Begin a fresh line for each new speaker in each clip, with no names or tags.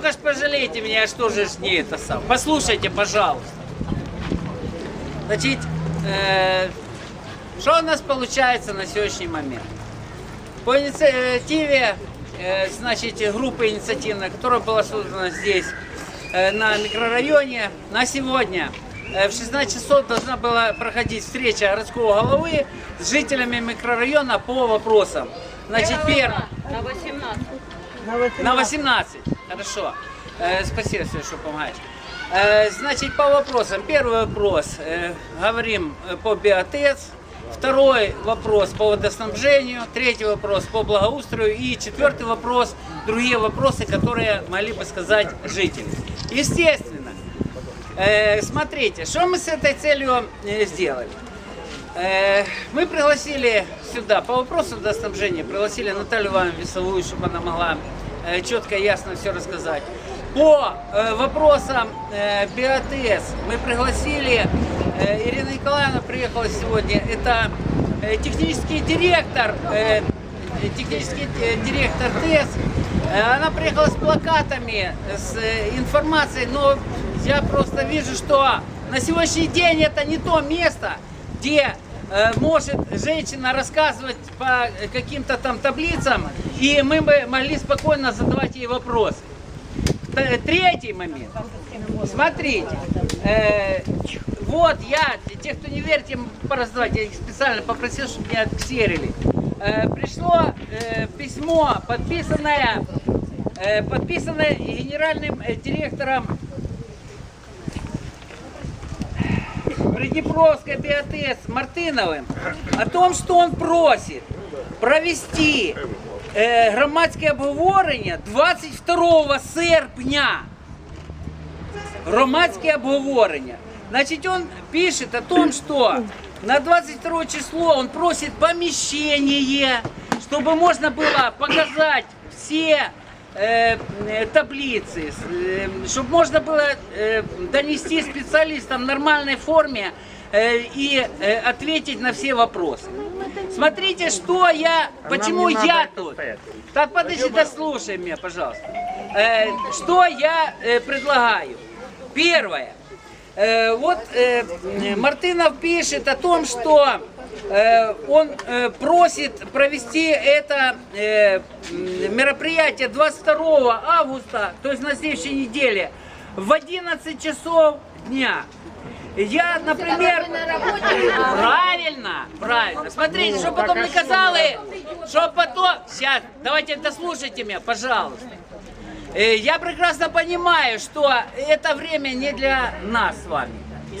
Только ж пожалейте меня, что же ж не это сам. Послушайте, пожалуйста. Значит, э, что у нас получается на сегодняшний момент? По инициативе, э, значит, группы инициативной, которая была создана здесь, э, на микрорайоне, на сегодня э, в 16 часов должна была проходить встреча городского головы с жителями микрорайона по вопросам. Значит, первое.
На 18.
На 18. Хорошо. Э, спасибо, что помогаете. Э, значит, по вопросам. Первый вопрос. э, говорим э, по биотец. Второй вопрос по водоснабжению. Третий вопрос по благоустрою. И четвертый вопрос. Другие вопросы, которые могли бы сказать жители. Естественно. э, смотрите, что мы с этой целью э, сделали. Э, Мы пригласили сюда по вопросу водоснабжения, пригласили Наталью Ивановну Весовую, чтобы она могла четко и ясно все рассказать. По э, вопросам э, БиоТС мы пригласили, э, Ирина Николаевна приехала сегодня, это э, технический директор, э, технический э, директор ТЭС. Э, Она приехала с плакатами, с э, информацией, но я просто вижу, что на сегодняшний день это не то место, где э, может женщина рассказывать по каким-то там таблицам, и мы бы могли спокойно задавать ей вопросы. Третий момент. Смотрите, э, вот я, те, кто не верит, им пораздавать, я их специально попросил, чтобы меня отксерили. Э, пришло э, письмо, подписанное, э, подписанное генеральным э, директором Приднепровской БиоТС Мартыновым о том, что он просит провести е, громадське обговорення 22 серпня. Громадське обговорення. Значит, он пишет о том, что на 22 число он просит помещение, чтобы можно было показать все э, э, таблицы, э, чтобы можно было э, донести специалистам в нормальной форме э, и э, ответить на все вопросы. Смотрите, что я, почему я тут. Так, подожди, дослушай меня, пожалуйста. Э, что я э, предлагаю? Первое. Э, вот э, Мартынов пишет о том, что э, он э, просит провести это э, мероприятие 22 августа, то есть на следующей неделе, в 11 часов дня. Я, например, правильно, правильно. Смотрите, чтобы потом не казали, что потом... Сейчас, давайте дослушайте меня, пожалуйста. Э, Я прекрасно понимаю, что это время не для нас с вами.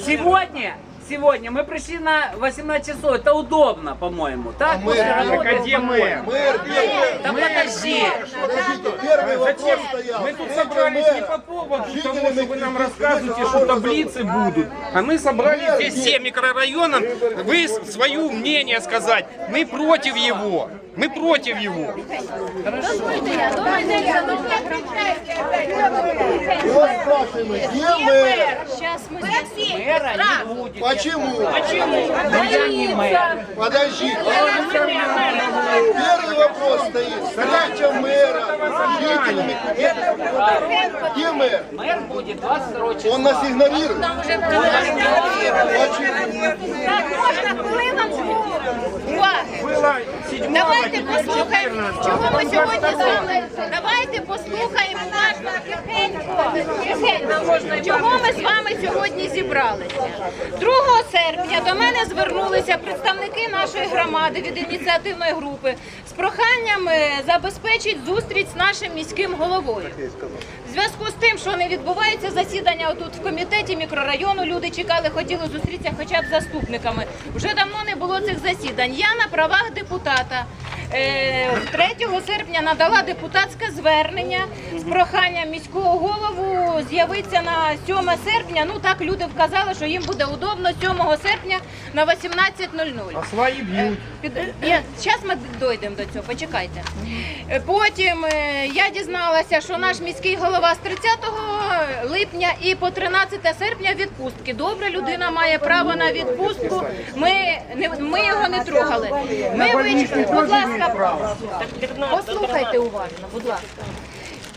Сегодня, сегодня мы пришли на 18 часов. Это удобно, по-моему. Так? После работы
а где мэр?
Мэр, первый,
Да подожди.
подождите, первый вопрос стоял.
Мы тут собрались не по поводу того, что вы нам рассказываете, что таблицы будут. А мы собрались здесь все микрорайоном, вы свое мнение сказать. Мы против его. Мы против его.
И вот спрашиваем, где мэр?
Сейчас мы
Мэра не будет.
Почему?
Не мэр.
Подождите. Первый вопрос стоит. Встреча мэра с жителями. Где мэр?
Мэр будет 22 числа.
Он нас игнорирует. Почему?
Так, можна хвилиночку уваги.
Было 7
Давайте послухаємо, чого ми сьогодні з вами. Давайте послухаємо тихенько, чого ми з вами сьогодні зібралися. 2 серпня до мене звернулися представники нашої громади від ініціативної групи з проханням е, забезпечити зустріч з нашим міським головою. Зв'язку з тим, що не відбувається засідання отут в комітеті мікрорайону, люди чекали, хотіли зустрітися хоча б заступниками. Вже давно не було цих засідань. Я на правах депутата 3 серпня надала депутатське звернення з проханням міського голову з'явитися на 7 серпня. Ну так люди вказали, що їм буде удобно 7 серпня на 18.00.
А.
Під... Ні, зараз ми дійдемо до цього, почекайте. Е, Потім е, я дізналася, що наш міський голова з 30 липня і по 13 серпня відпустки. Добре, людина має право на відпустку. Ми, не, ми його не трогали. Ми вичекали, будь ласка, послухайте уважно, будь ласка.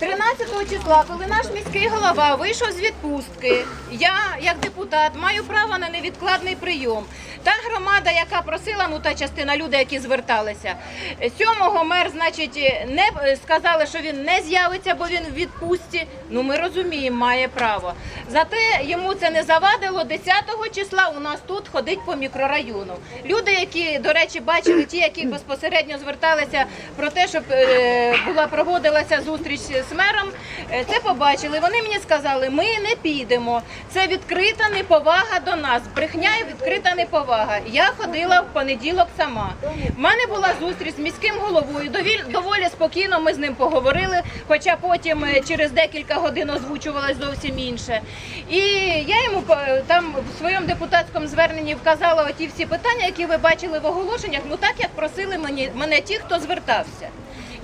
13 числа, коли наш міський голова вийшов з відпустки, я, як депутат, маю право на невідкладний прийом. Та громада, яка просила, ну та частина людей, які зверталися, 7-го мер, значить, не сказали, що він не з'явиться, бо він в відпустці. Ну ми розуміємо, має право. Зате йому це не завадило. 10-го числа у нас тут ходить по мікрорайону. Люди, які, до речі, бачили, ті, які безпосередньо зверталися про те, щоб е, була проводилася зустріч з мером, е, це побачили. Вони мені сказали, ми не підемо. Це відкрита неповага до нас. Брехня і відкрита неповага. Я ходила в понеділок сама. У мене була зустріч з міським головою. Доволі спокійно ми з ним поговорили, хоча потім е, через декілька годин озвучувалось зовсім інше. І я йому там в своєму депутатському зверненні вказала оті всі питання, які ви бачили в оголошеннях, ну так як просили мені, мене ті, хто звертався.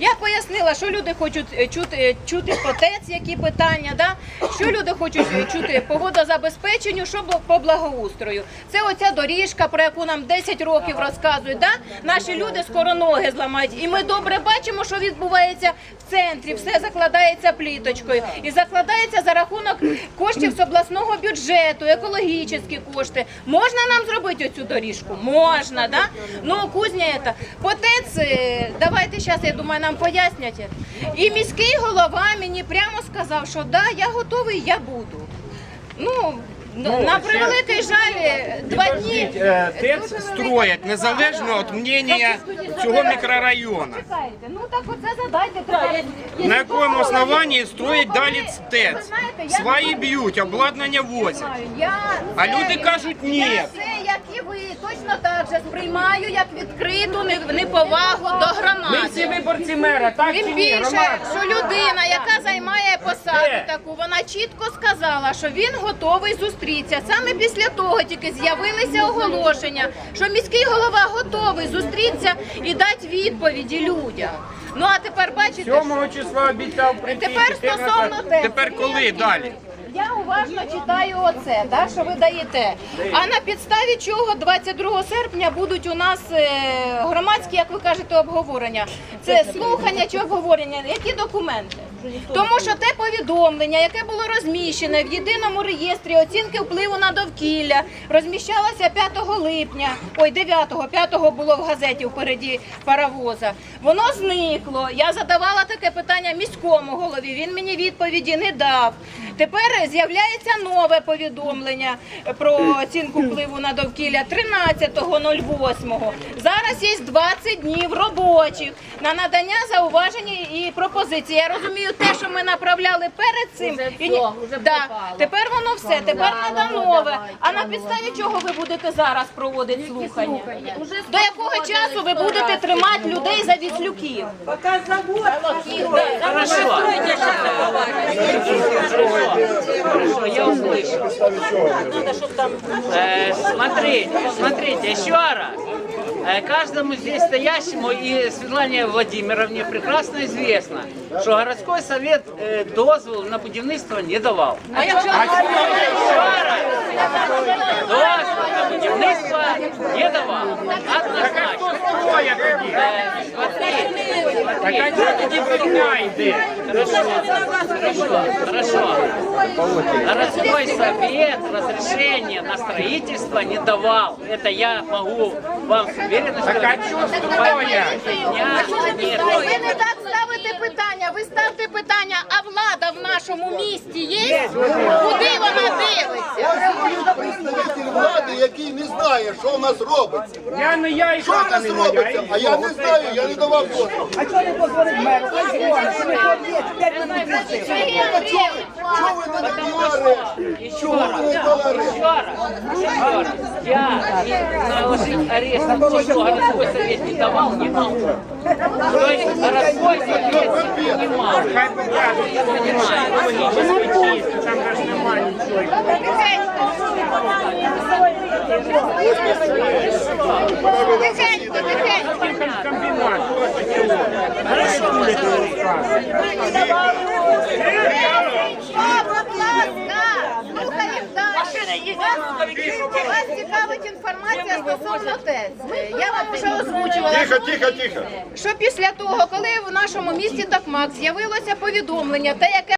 Я пояснила, що люди хочуть е, чути, е, чути ТЕЦ, які питання, да? що люди хочуть е, чути по водозабезпеченню, що по благоустрою. Це оця доріжка, про яку нам 10 років розказують. Да? Наші люди скоро ноги зламають. І ми добре бачимо, що відбувається в центрі. Все закладається пліточкою. І закладається за рахунок коштів з обласного бюджету, екологічні кошти. Можна нам зробити оцю доріжку? Можна, да? Ну, кузня это. По ТЕЦ, е, давайте зараз, я думаю, нам пояснять. І міський голова мені прямо сказав, що да, я готовий, я буду. Ну, на превеликий жаль, два дні.
Е, ТЕЦ строять незалежно від мнення цього мікрорайону.
Чекайте, ну так оце задайте. треба.
На якому основанні строять далі ТЕЦ? Свої б'ють, обладнання возять. А люди кажуть, ні.
Як і ви, точно так же сприймаю як відкриту не- неповагу до громади.
виборці мера, так
Тим більше, що людина, яка займає посаду таку, вона чітко сказала, що він готовий зустрітися. Саме після того тільки з'явилися оголошення, що міський голова готовий зустрітися і дати відповіді людям. Ну а тепер бачите,
7 числа обіцяв прийти.
Тепер
14.
стосовно те,
Тепер коли далі?
Я уважно читаю оце, да, що ви даєте. А на підставі чого 22 серпня будуть у нас е, громадські, як ви кажете, обговорення? Це слухання чи обговорення? Які документи? Тому що те повідомлення, яке було розміщене в єдиному реєстрі оцінки впливу на довкілля, розміщалося 5 липня, ой, 9-го, 5-го було в газеті впереді паровоза. Воно зникло. Я задавала таке питання міському голові. Він мені відповіді не дав. Тепер з'являється нове повідомлення про оцінку впливу на довкілля 13.08. Зараз є 20 днів робочих на надання зауважень і пропозицій. Я розумію те, що ми направляли перед цим. І ні- да. Тепер воно все, тепер треба нове. А на підставі чого ви будете зараз проводити слухання? До якого часу ви будете тримати людей за віслюків?
Хорошо. Хорошо, я услышал. Э, смотрите, смотрите, еще раз. Э, Каждому здесь стоящему и Светлане Владимировне прекрасно известно, что городской совет э, дозвол на будівництво не давал.
А якщо
Дозвол на будівництво не давал. Однозначно.
Троє тоді.
Э, Смотрите,
Так а чого тоді брехня йде?
Хорошо, хорошо, хорошо. Городской совет разрешение на строительство не давал. Это я могу вам с уверенностью
Так а
говорить.
чого строять?
Дня нет.
Питання. Ви ставте питання, а влада в нашому місті є? Куди вона дивиться?
Який не знає, що в нас робиться.
Я не я і
Що в
хата
нас
не моя.
робиться? А я не знаю, я не давав дозволу.
Андрійович,
Чого ви не дали арешт? Чого ви не дали арешт?
Еще раз, еще. Я не наложить арест то, что городской совет не давал, не могу. То есть городской совет не принимал.
Хай покажуть, що. Екологічно чисто, там
слухаємо далі. Вас цікавить інформація стосовно ТЕЦ. Я вам вже озвучувала.
Тихо, тихо, тихо.
Що після того, коли в нашому місті Токмак з'явилося повідомлення, те, яке